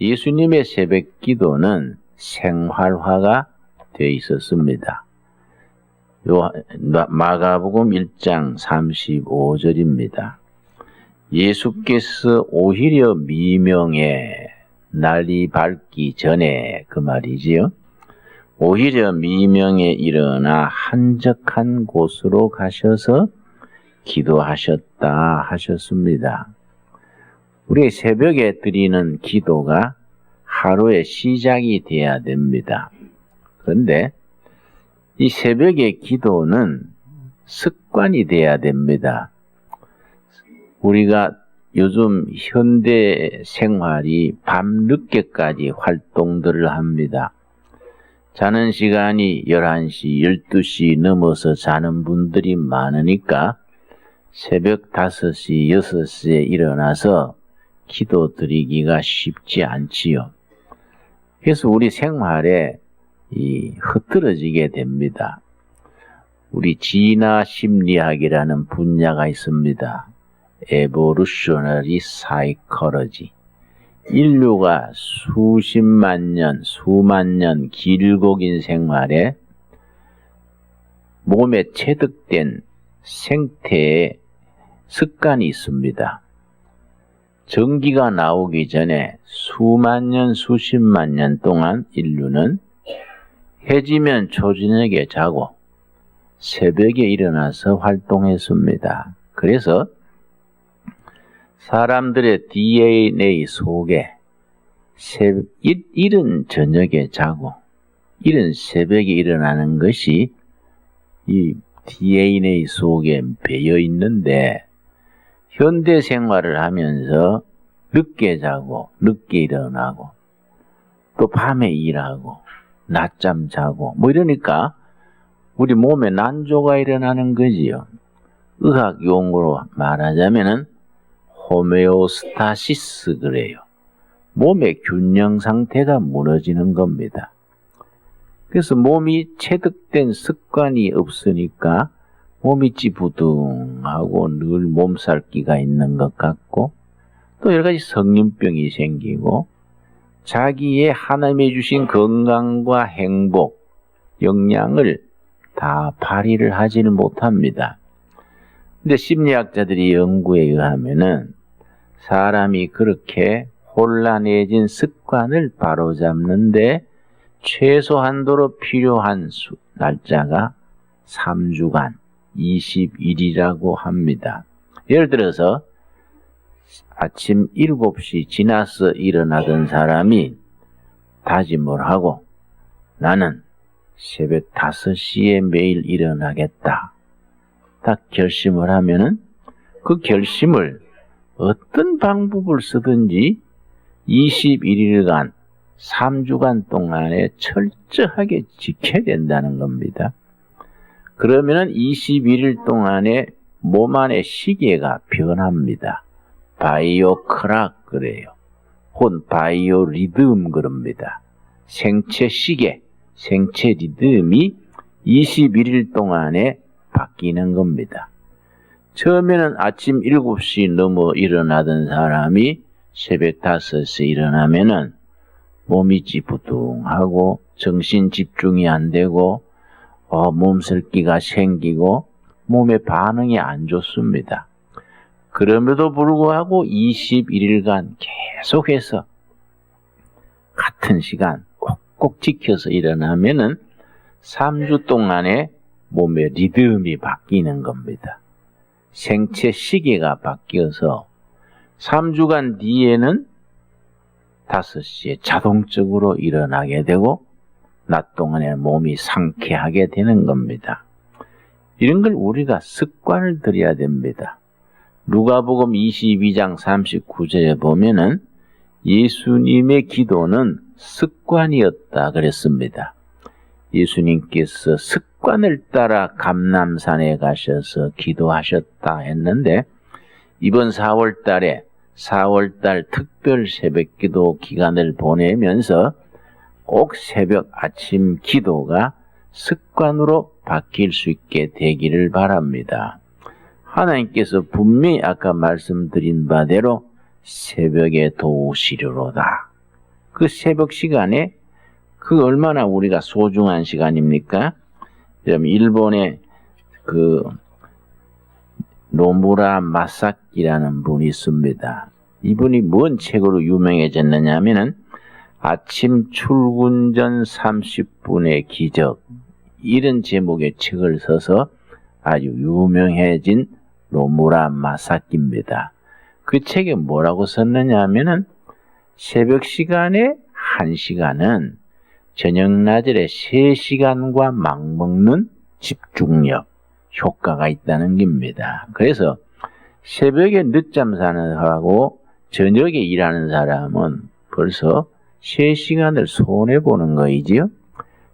예수님의 새벽 기도는 생활화가 되어 있었습니다. 요 마가복음 1장 35절입니다. 예수께서 오히려 미명에 날이 밝기 전에 그 말이지요. 오히려 미명에 일어나 한적한 곳으로 가셔서 기도하셨다 하셨습니다. 우리 새벽에 드리는 기도가 하루의 시작이 돼야 됩니다. 그런데 이 새벽의 기도는 습관이 돼야 됩니다. 우리가 요즘 현대 생활이 밤늦게까지 활동들을 합니다. 자는 시간이 11시, 12시 넘어서 자는 분들이 많으니까 새벽 5시, 6시에 일어나서 기도 드리기가 쉽지 않지요. 그래서 우리 생활에 이 흐트러지게 됩니다. 우리 진화 심리학이라는 분야가 있습니다. 에보루셔너리 사이컬러지. 인류가 수십만 년, 수만 년 길고 긴 생활에 몸에 체득된 생태의 습관이 있습니다. 전기가 나오기 전에 수만 년, 수십만 년 동안 인류는 해지면 초저녁에 자고 새벽에 일어나서 활동했습니다. 그래서 사람들의 DNA 속에 이른 저녁에 자고 이른 새벽에 일어나는 것이 이 DNA 속에 배어 있는데 현대 생활을 하면서 늦게 자고 늦게 일어나고 또 밤에 일하고 낮잠 자고 뭐 이러니까 우리 몸에 난조가 일어나는 거지요. 의학 용어로 말하자면은 호메오스타시스 그래요. 몸의 균형 상태가 무너지는 겁니다. 그래서 몸이 체득된 습관이 없으니까 몸이 찌부둥하고 늘 몸살기가 있는 것 같고 또 여러 가지 성인병이 생기고 자기의 하나님이 주신 건강과 행복, 역량을 다 발휘를 하지는 못합니다. 근데 심리학자들이 연구에 의하면은 사람이 그렇게 혼란해진 습관을 바로잡는데 최소한도로 필요한 수, 날짜가 3주간 20일이라고 합니다. 예를 들어서 아침 7시 지나서 일어나던 사람이 다짐을 하고 나는 새벽 5시에 매일 일어나겠다. 딱 결심을 하면은 그 결심을 어떤 방법을 쓰든지 21일간 3주간 동안에 철저하게 지켜야 된다는 겁니다. 그러면은 21일 동안에 몸 안의 시계가 변합니다. 바이오 크락 그래요. 혹은 바이오 리듬 그럽니다. 생체 시계, 생체 리듬이 21일 동안에 바뀌는 겁니다. 처음에는 아침 7시 넘어 일어나던 사람이 새벽 5시에 일어나면은 몸이 찌부둥하고 정신 집중이 안 되고 어, 몸살기가 생기고 몸의 반응이 안 좋습니다. 그럼에도 불구하고 21일간 계속해서 같은 시간 꼭꼭 지켜서 일어나면은 3주 동안에 몸의 리듬이 바뀌는 겁니다. 생체 시계가 바뀌어서 3주간 뒤에는 5시에 자동적으로 일어나게 되고 낮 동안에 몸이 상쾌하게 되는 겁니다. 이런 걸 우리가 습관을 들여야 됩니다. 누가복음 22장 39절에 보면은 예수님의 기도는 습관이었다 그랬습니다. 예수님께서 습관을 따라 감남산에 가셔서 기도하셨다 했는데 이번 4월 달에 4월 달 특별 새벽 기도 기간을 보내면서 꼭 새벽 아침 기도가 습관으로 바뀔 수 있게 되기를 바랍니다. 하나님께서 분명히 아까 말씀드린 바대로 새벽에 도우시려로다. 그 새벽 시간에 그 얼마나 우리가 소중한 시간입니까? 일본의 그 노무라 마사키라는 분이 있습니다. 이분이 뭔 책으로 유명해졌느냐 하면은 아침 출근 전 30분의 기적 이런 제목의 책을 써서 아주 유명해진 노무라 마사키입니다. 그 책에 뭐라고 썼느냐 하면은 새벽 시간에 1시간은 저녁 낮에 3시간과 맞먹는 집중력 효과가 있다는 겁니다. 그래서 새벽에 늦잠 자는 사람하고 저녁에 일하는 사람은 벌써 3시간을 손해보는 거이지요.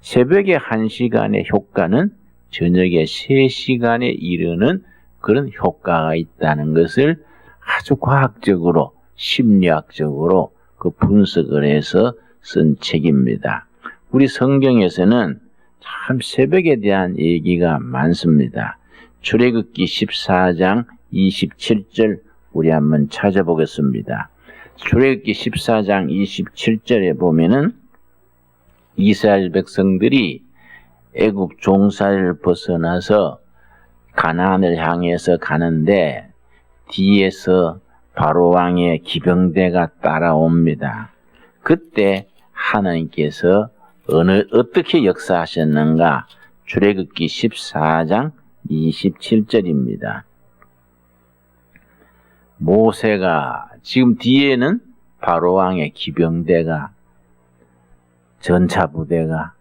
새벽에 1시간의 효과는 저녁에 3시간에 이르는 그런 효과가 있다는 것을 아주 과학적으로 심리학적으로 그 분석을 해서 쓴 책입니다. 우리 성경에서는 참 새벽에 대한 얘기가 많습니다. 출애굽기 14장 27절 우리 한번 찾아보겠습니다. 출애굽기 14장 27절에 보면은 이스라엘 백성들이 애굽 종살이를 벗어나서 가나안을 향해서 가는데 뒤에서 바로 왕의 기병대가 따라옵니다. 그때 하나님께서 어느 어떻게 역사하셨는가? 출애굽기 14장 27절입니다. 모세가 지금 뒤에는 바로 왕의 기병대가 전차 부대가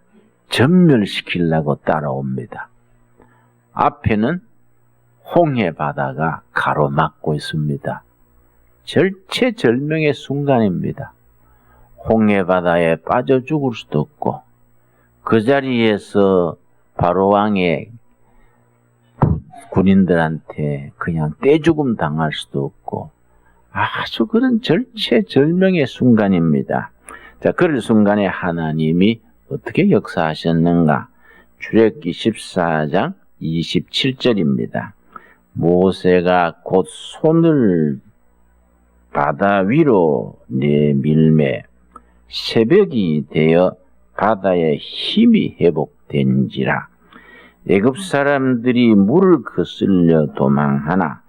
전멸시키려고 따라옵니다. 앞에는 홍해 바다가 가로막고 있습니다. 절체절명의 순간입니다. 홍해 바다에 빠져 죽을 수도 없고 그 자리에서 바로 왕의 군인들한테 그냥 떼죽음 당할 수도 없고 아주 그런 절체절명의 순간입니다. 자, 그럴 순간에 하나님이 어떻게 역사하셨는가? 출애굽기 14장 27절입니다. 모세가 곧 손을 바다 위로 내밀매 새벽이 되어 바다의 힘이 회복된지라 애굽 사람들이 물을 거슬려 도망하나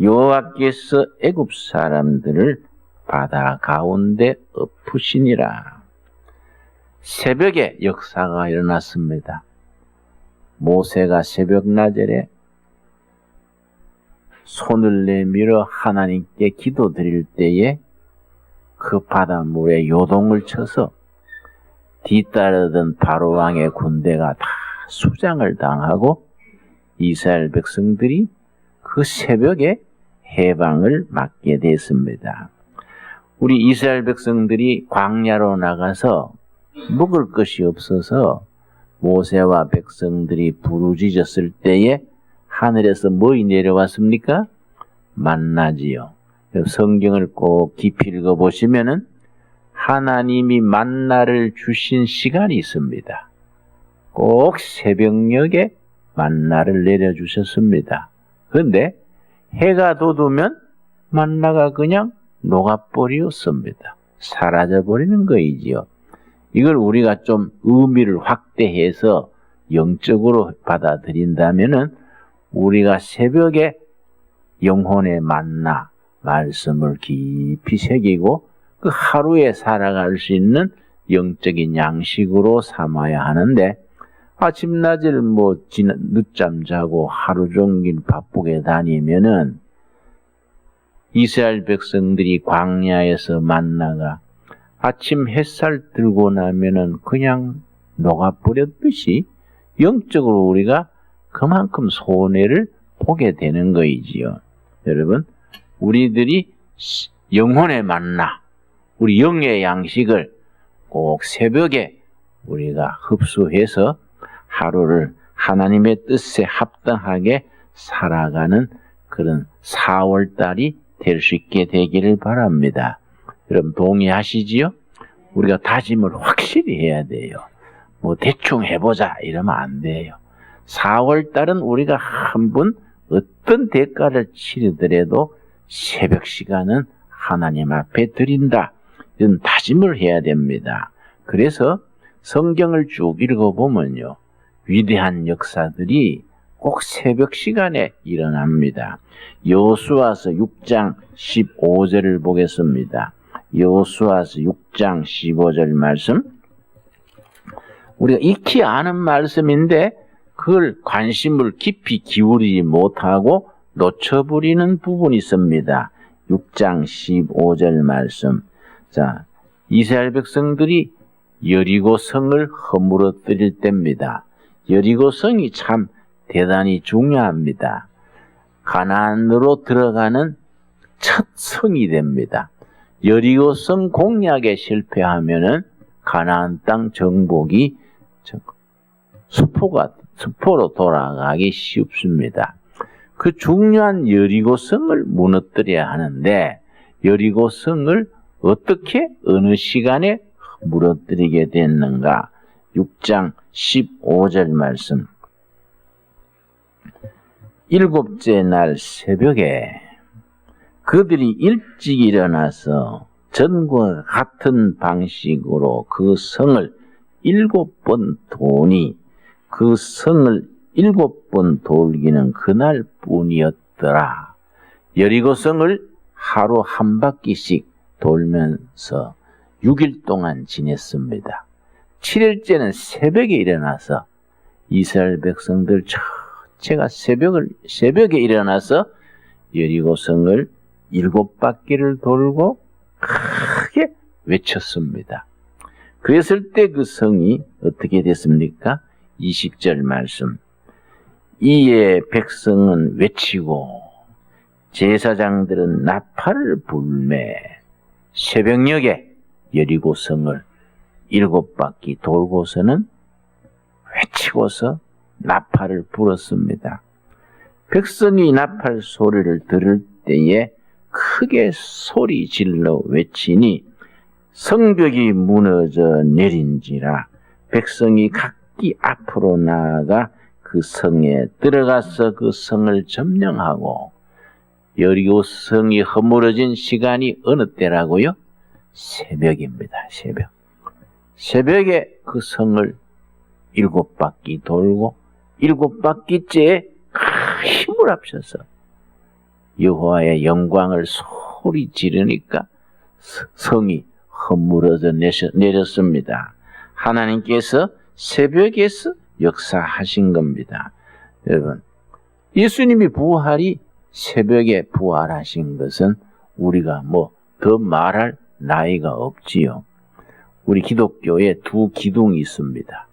여호와께서 애굽 사람들을 바다 가운데 엎으시니라. 새벽에 역사가 일어났습니다. 모세가 새벽 나절에 손을 내밀어 하나님께 기도드릴 때에 그 바닷물에 요동을 쳐서 뒤따르던 바로왕의 군대가 다 수장을 당하고 이스라엘 백성들이 그 새벽에 해방을 맞게 됐습니다. 우리 이스라엘 백성들이 광야로 나가서 먹을 것이 없어서 모세와 백성들이 부르짖었을 때에 하늘에서 뭐이 내려왔습니까? 만나지요. 성경을 꼭 깊이 읽어 보시면은 하나님이 만나를 주신 시간이 있습니다. 꼭 새벽녘에 만나를 내려주셨습니다. 그런데 해가 돋으면 만나가 그냥 녹아버리었습니다. 사라져버리는 거이지요. 이걸 우리가 좀 의미를 확대해서 영적으로 받아들인다면은 우리가 새벽에 영혼의 만나 말씀을 깊이 새기고 그 하루에 살아갈 수 있는 영적인 양식으로 삼아야 하는데 아침 낮을 뭐 늦잠 자고 하루 종일 바쁘게 다니면은 이스라엘 백성들이 광야에서 만나가 아침 햇살 들고 나면은 그냥 녹아버렸듯이 영적으로 우리가 그만큼 손해를 보게 되는 거이지요. 여러분, 우리들이 영혼의 만나, 우리 영의 양식을 꼭 새벽에 우리가 흡수해서 하루를 하나님의 뜻에 합당하게 살아가는 그런 4월달이 될 수 있게 되기를 바랍니다. 여러분 동의하시지요? 우리가 다짐을 확실히 해야 돼요. 뭐 대충 해보자 이러면 안 돼요. 4월달은 우리가 한 번 어떤 대가를 치르더라도 새벽 시간은 하나님 앞에 드린다. 이런 다짐을 해야 됩니다. 그래서 성경을 쭉 읽어보면요. 위대한 역사들이 꼭 새벽 시간에 일어납니다. 여수와서 6장 15절을 보겠습니다. 여수와서 6장 15절 말씀. 우리가 익히 아는 말씀인데 그걸 관심을 깊이 기울이지 못하고 놓쳐버리는 부분이 있습니다. 6장 15절 말씀. 자, 이스라엘 백성들이 여리고 성을 허물어뜨릴 때입니다. 여리고 성이 참 대단히 중요합니다. 가나안으로 들어가는 첫 성이 됩니다. 여리고 성 공략에 실패하면은 가나안 땅 정복이 수포가 수포로 돌아가기 쉽습니다. 그 중요한 여리고 성을 무너뜨려야 하는데 여리고 성을 어떻게 어느 시간에 무너뜨리게 됐는가? 6장 15절 말씀. 일곱째 날 새벽에 그들이 일찍 일어나서 전과 같은 방식으로 그 성을 일곱 번 도니 그 성을 일곱 번 돌기는 그날 뿐이었더라. 여리고 성을 하루 한 바퀴씩 돌면서 6일 동안 지냈습니다. 7일째는 새벽에 일어나서 이스라엘 백성들 전체가 새벽을, 새벽에 일어나서 여리고 성을 일곱 바퀴를 돌고 크게 외쳤습니다. 그랬을 때 그 성이 어떻게 됐습니까? 20절 말씀. 이에 백성은 외치고 제사장들은 나팔을 불매 새벽녘에 여리고 성을 일곱 바퀴 돌고서는 외치고서 나팔을 불었습니다. 백성이 나팔 소리를 들을 때에 크게 소리 질러 외치니 성벽이 무너져 내린지라 백성이 각기 앞으로 나아가 그 성에 들어가서 그 성을 점령하고 여리고 성이 허물어진 시간이 어느 때라고요? 새벽입니다. 새벽. 새벽에 그 성을 일곱 바퀴 돌고 일곱 바퀴째에 힘을 합쳐서 여호와의 영광을 소리 지르니까 성이 허물어져 내렸습니다. 하나님께서 새벽에서 역사하신 겁니다. 여러분, 예수님이 부활이 새벽에 부활하신 것은 우리가 뭐 더 말할 나이가 없지요. 우리 기독교에 두 기둥이 있습니다.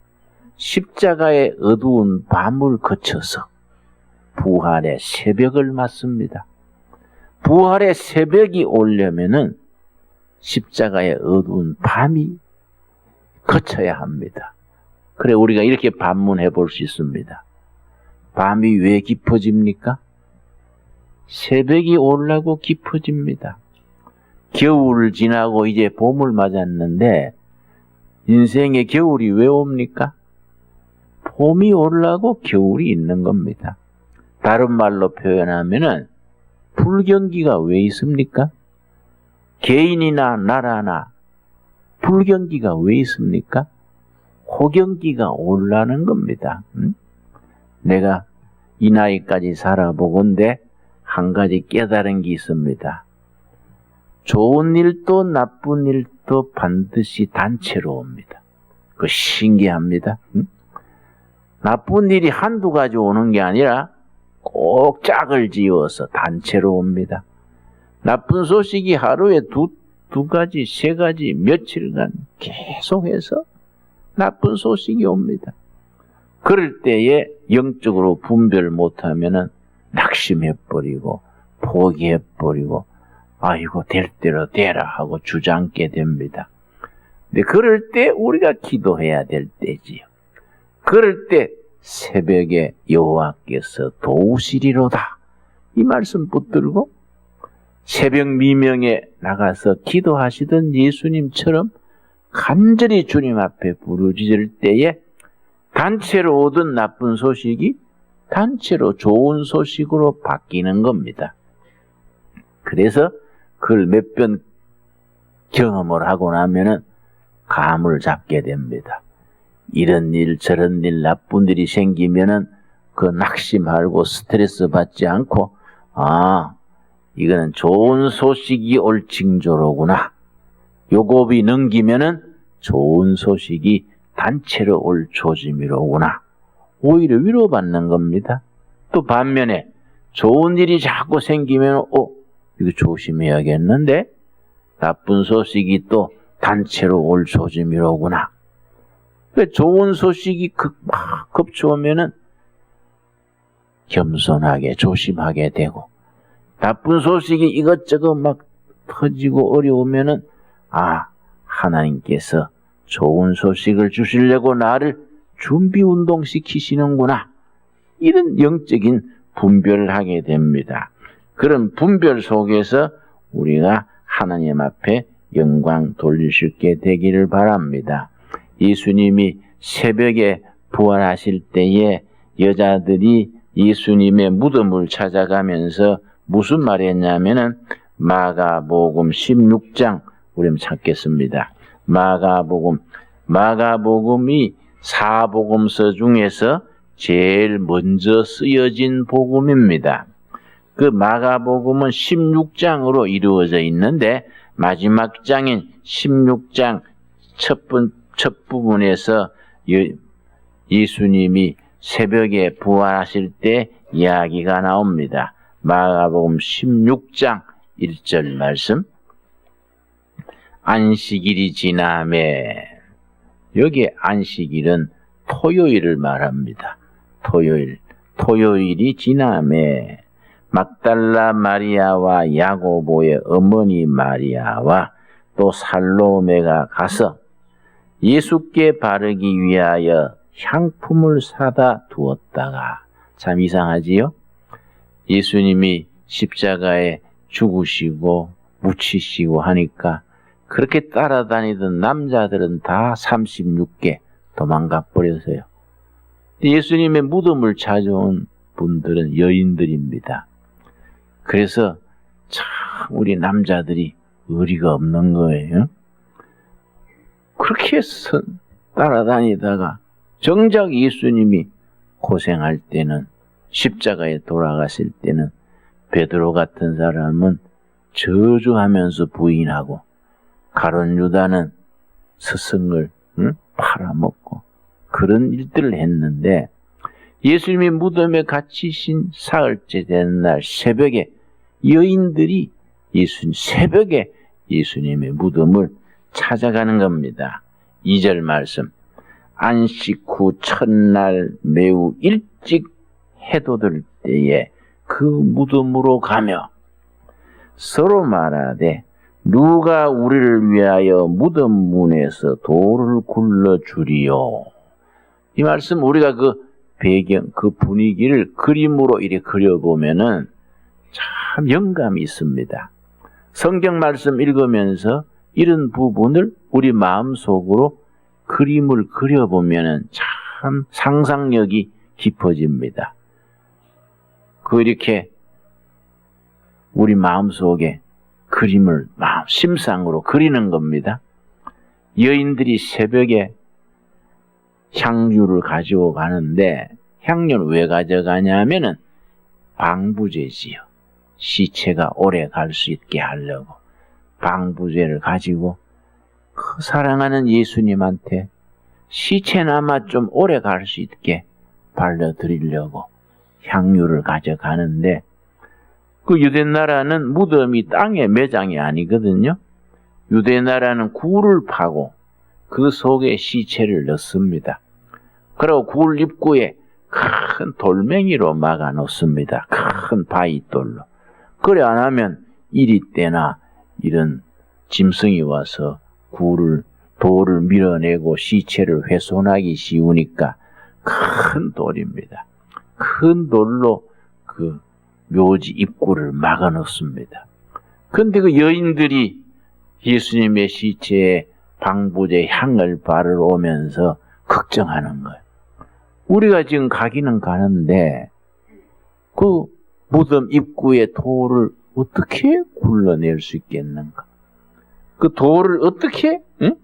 십자가의 어두운 밤을 거쳐서 부활의 새벽을 맞습니다. 부활의 새벽이 오려면은 십자가의 어두운 밤이 거쳐야 합니다. 그래 우리가 이렇게 반문해 볼 수 있습니다. 밤이 왜 깊어집니까? 새벽이 올라고 깊어집니다. 겨울을 지나고 이제 봄을 맞았는데 인생의 겨울이 왜 옵니까? 봄이 올라고 겨울이 있는 겁니다. 다른 말로 표현하면은 불경기가 왜 있습니까? 개인이나 나라나 불경기가 왜 있습니까? 호경기가 올라는 겁니다. 응? 내가 이 나이까지 살아보건데 한 가지 깨달은 게 있습니다. 좋은 일도 나쁜 일도 반드시 단체로 옵니다. 그 신기합니다. 응? 나쁜 일이 한두 가지 오는 게 아니라 꼭 짝을 지어서 단체로 옵니다. 나쁜 소식이 하루에 두, 두 가지, 세 가지, 며칠간 계속해서 나쁜 소식이 옵니다. 그럴 때에 영적으로 분별 못하면은 낙심해버리고, 포기해버리고, 아이고, 될 대로 되라 하고 주장게 됩니다. 근데 그럴 때 우리가 기도해야 될 때지요. 그럴 때 새벽에 여호와께서 도우시리로다. 이 말씀 붙들고 새벽 미명에 나가서 기도하시던 예수님처럼 간절히 주님 앞에 부르짖을 때에 단체로 오던 나쁜 소식이 단체로 좋은 소식으로 바뀌는 겁니다. 그래서 그걸 몇 번 경험을 하고 나면은 감을 잡게 됩니다. 이런 일, 저런 일, 나쁜 일이 생기면은 그 낙심하고 스트레스 받지 않고, 아, 이거는 좋은 소식이 올 징조로구나. 요곱이 넘기면은 좋은 소식이 단체로 올 조짐이로구나. 오히려 위로받는 겁니다. 또 반면에 좋은 일이 자꾸 생기면, 어, 이거 조심해야겠는데? 나쁜 소식이 또 단체로 올 조짐이로구나. 그 좋은 소식이 급, 막 급주오면은 겸손하게 조심하게 되고, 나쁜 소식이 이것저것 막 터지고 어려우면은, 아, 하나님께서 좋은 소식을 주시려고 나를 준비 운동 시키시는구나. 이런 영적인 분별을 하게 됩니다. 그런 분별 속에서 우리가 하나님 앞에 영광 수 있게 되기를 바랍니다. 예수님이 새벽에 부활하실 때에 여자들이 예수님의 무덤을 찾아가면서 무슨 말을 했냐면은 마가복음 16장 우리 찾겠습니다. 마가복음 마가복음이 사복음서 중에서 제일 먼저 쓰여진 복음입니다. 그 마가복음은 16장으로 이루어져 있는데 마지막 장인 16장 첫, 번, 첫 부분에서 예수님이 새벽에 부활하실 때 이야기가 나옵니다. 마가복음 16장 1절 말씀 안식일이 지남에 여기에 안식일은 토요일을 말합니다. 토요일 토요일이 지남에 막달라 마리아와 야고보의 어머니 마리아와 또 살로메가 가서 예수께 바르기 위하여 향품을 사다 두었다가 참 이상하지요? 예수님이 십자가에 죽으시고 묻히시고 하니까 그렇게 따라다니던 남자들은 다 36개 도망가 버렸어요. 예수님의 무덤을 찾아온 분들은 여인들입니다. 그래서 참 우리 남자들이 의리가 없는 거예요. 그렇게 따라다니다가 정작 예수님이 고생할 때는 십자가에 돌아가실 때는 베드로 같은 사람은 저주하면서 부인하고 가론 유다는 스승을 응? 팔아먹고 그런 일들을 했는데 예수님이 무덤에 갇히신 사흘째 되는 날 새벽에 여인들이 예수님 새벽에 예수님의 무덤을 찾아가는 겁니다. 2절 말씀. 안식 후 첫날 매우 일찍 해돋을 때에 그 무덤으로 가며 서로 말하되 누가 우리를 위하여 무덤 문에서 돌을 굴러 주리요. 이 말씀 우리가 그 배경, 그 분위기를 그림으로 이렇게 그려보면은 참 영감이 있습니다. 성경 말씀 읽으면서 이런 부분을 우리 마음속으로 그림을 그려보면은 참 상상력이 깊어집니다. 그 이렇게 우리 마음속에 그림을 마음 심상으로 그리는 겁니다. 여인들이 새벽에 향유를 가지고 가는데 향유는 왜 가져가냐면은 방부제지요. 시체가 오래 갈 수 있게 하려고 방부제를 가지고 그 사랑하는 예수님한테 시체나마 좀 오래 갈 수 있게 발려드리려고 향유를 가져가는데 그 유대 나라는 무덤이 땅에 매장이 아니거든요. 유대 나라는 굴을 파고 그 속에 시체를 넣습니다. 그리고 굴 입구에 큰 돌멩이로 막아 놓습니다. 큰 바위돌로. 그래 안 하면 이리 때나 이런 짐승이 와서 굴을 돌을 밀어내고 시체를 훼손하기 쉬우니까 큰 돌입니다. 큰 돌로 그 묘지 입구를 막아 놓습니다. 근데 그 여인들이 예수님의 시체에 방부제 향을 바르러 오면서 걱정하는 거예요. 우리가 지금 가기는 가는데 그 무덤 입구에 돌을 어떻게 굴러낼 수 있겠는가? 그 돌을 어떻게 응?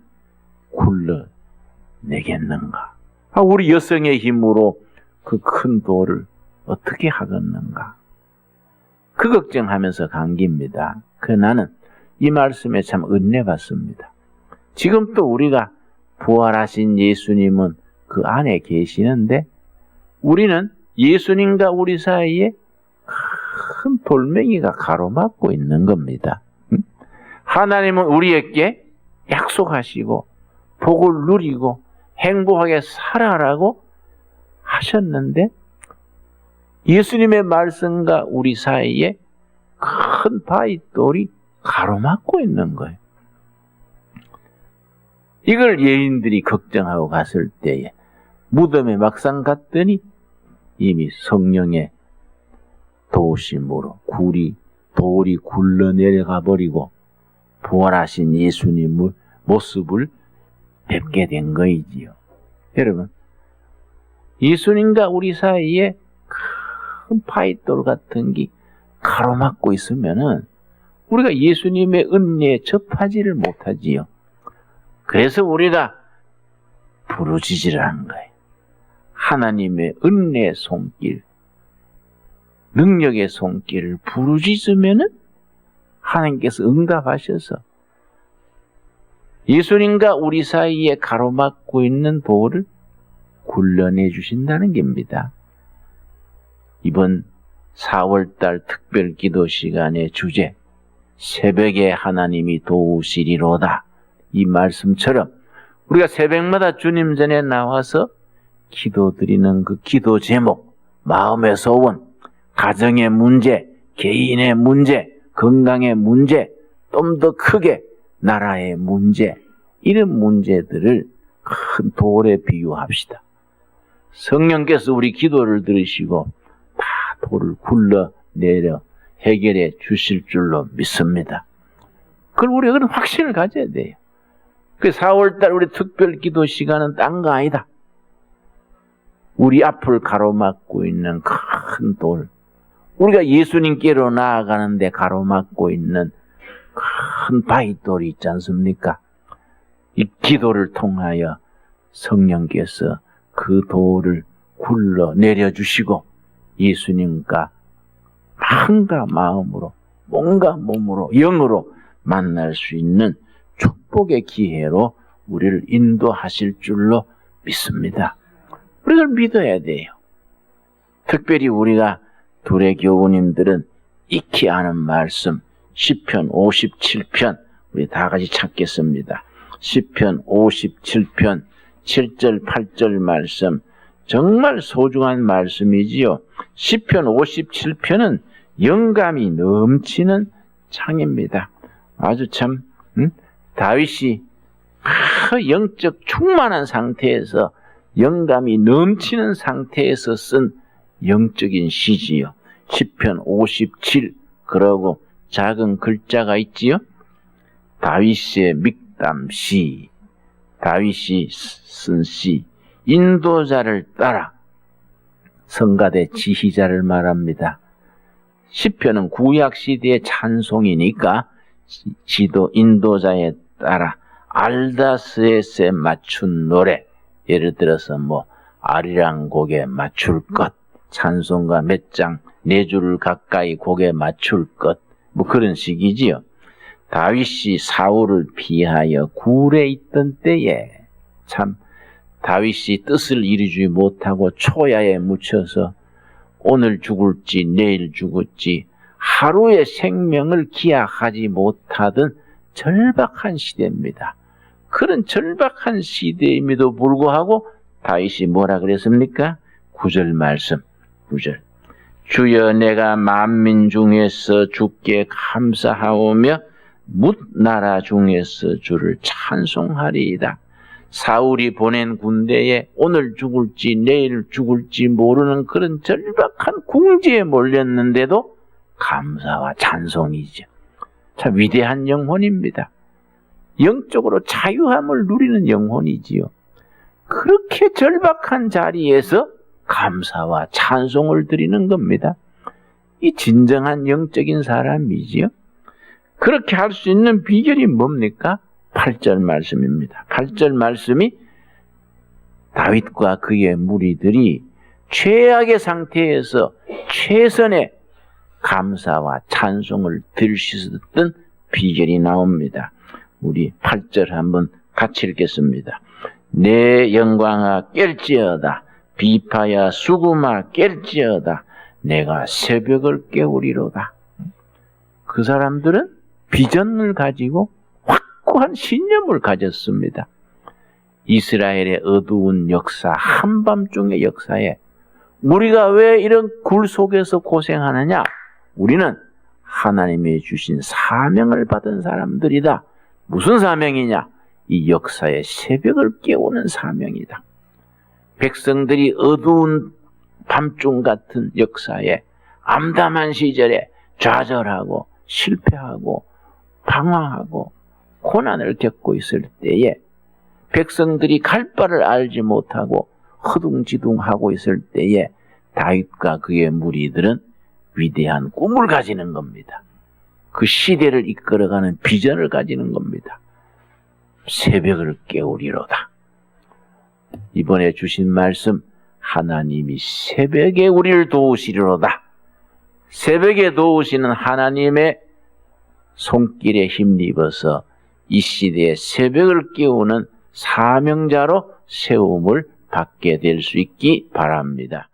굴러내겠는가? 아, 우리 여성의 힘으로 그 큰 돌을 어떻게 하겠는가? 그 걱정하면서 간 겁니다. 그 나는 이 말씀에 참 은혜 받습니다. 지금 또 우리가 부활하신 예수님은 그 안에 계시는데 우리는 예수님과 우리 사이에 큰 돌멩이가 가로막고 있는 겁니다. 응? 하나님은 우리에게 약속하시고 복을 누리고 행복하게 살아라고 하셨는데 예수님의 말씀과 우리 사이에 큰 바위 돌이 가로막고 있는 거예요. 이걸 예인들이 걱정하고 갔을 때에 무덤에 막상 갔더니 이미 성령의 도우심으로 굴이 돌이 굴러 내려가 버리고 부활하신 예수님의 모습을 뵙게 된 거이지요. 여러분, 예수님과 우리 사이에 큰 파이돌 같은 게 가로막고 있으면은 우리가 예수님의 은혜에 접하지를 못하지요. 그래서 우리가 부르짖으를 하는 거예요. 하나님의 은혜의 손길, 능력의 손길을 부르짖으면은 하나님께서 응답하셔서 예수님과 우리 사이에 가로막고 있는 돌을 굴려내 주신다는 겁니다. 이번 4월달 특별 기도 시간의 주제, 새벽에 하나님이 도우시리로다. 이 말씀처럼 우리가 새벽마다 주님 전에 나와서 기도 드리는 그 기도 제목, 마음의 소원, 가정의 문제, 개인의 문제, 건강의 문제, 좀 더 크게 나라의 문제, 이런 문제들을 큰 돌에 비유합시다. 성령께서 우리 기도를 들으시고 다 돌을 굴러 내려 해결해 주실 줄로 믿습니다. 그걸 우리가 그런 확신을 가져야 돼요. 그 4월달 우리 특별 기도 시간은 딴 거 아니다. 우리 앞을 가로막고 있는 큰 돌, 우리가 예수님께로 나아가는데 가로막고 있는 큰 바위돌이 있지 않습니까? 이 기도를 통하여 성령께서 그 돌을 굴러 내려주시고 예수님과 한가 마음으로 몸과 몸으로 영으로 만날 수 있는 축복의 기회로 우리를 인도하실 줄로 믿습니다. 우리가 믿어야 돼요. 특별히 우리가 둘의 교우님들은 익히 아는 말씀 10편 57편 우리 다 같이 찾겠습니다. 10편 57편 7절 8절 말씀 정말 소중한 말씀이지요. 10편 57편은 영감이 넘치는 창입니다. 아주 참 음? 다윗이 그 영적 충만한 상태에서 영감이 넘치는 상태에서 쓴 영적인 시지요. 10편 57 그러고 작은 글자가 있지요. 다윗의 믹담시 다윗이 쓴 시 인도자를 따라 성가대 지휘자를 말합니다. 시편은 구약 시대의 찬송이니까 지도 인도자에 따라 알다스에세 맞춘 노래 예를 들어서 뭐 아리랑 곡에 맞출 것 찬송가 몇 장 네 줄을 가까이 곡에 맞출 것 뭐 그런 식이지요. 다윗이 사울을 피하여 굴에 있던 때에 참 다윗이 뜻을 이루지 못하고 초야에 묻혀서 오늘 죽을지 내일 죽을지 하루의 생명을 기약하지 못하던 절박한 시대입니다. 그런 절박한 시대임에도 불구하고 다윗이 뭐라 그랬습니까? 구절 말씀, 구절. 주여 내가 만민 중에서 주께 감사하오며 묻 나라 중에서 주를 찬송하리이다. 사울이 보낸 군대에 오늘 죽을지 내일 죽을지 모르는 그런 절박한 궁지에 몰렸는데도 감사와 찬송이죠. 참 위대한 영혼입니다. 영적으로 자유함을 누리는 영혼이지요. 그렇게 절박한 자리에서 감사와 찬송을 드리는 겁니다. 이 진정한 영적인 사람이지요. 그렇게 할 수 있는 비결이 뭡니까? 8절 말씀입니다. 8절 말씀이 다윗과 그의 무리들이 최악의 상태에서 최선의 감사와 찬송을 들수 있었던 비결이 나옵니다. 우리 8절 한번 같이 읽겠습니다. 내 영광아 깰지어다 비파야 수구마 깰지어다 내가 새벽을 깨우리로다. 그 사람들은 비전을 가지고 확고한 신념을 가졌습니다. 이스라엘의 어두운 역사, 한밤중의 역사에 우리가 왜 이런 굴 속에서 고생하느냐? 우리는 하나님이 주신 사명을 받은 사람들이다. 무슨 사명이냐? 이 역사의 새벽을 깨우는 사명이다. 백성들이 어두운 밤중 같은 역사에 암담한 시절에 좌절하고 실패하고 방황하고 고난을 겪고 있을 때에 백성들이 갈 바를 알지 못하고 허둥지둥하고 있을 때에 다윗과 그의 무리들은 위대한 꿈을 가지는 겁니다. 그 시대를 이끌어가는 비전을 가지는 겁니다. 새벽을 깨우리로다. 이번에 주신 말씀 하나님이 새벽에 우리를 도우시리로다. 새벽에 도우시는 하나님의 손길에 힘입어서 이 시대의 새벽을 깨우는 사명자로 세움을 받게 될 수 있기 바랍니다.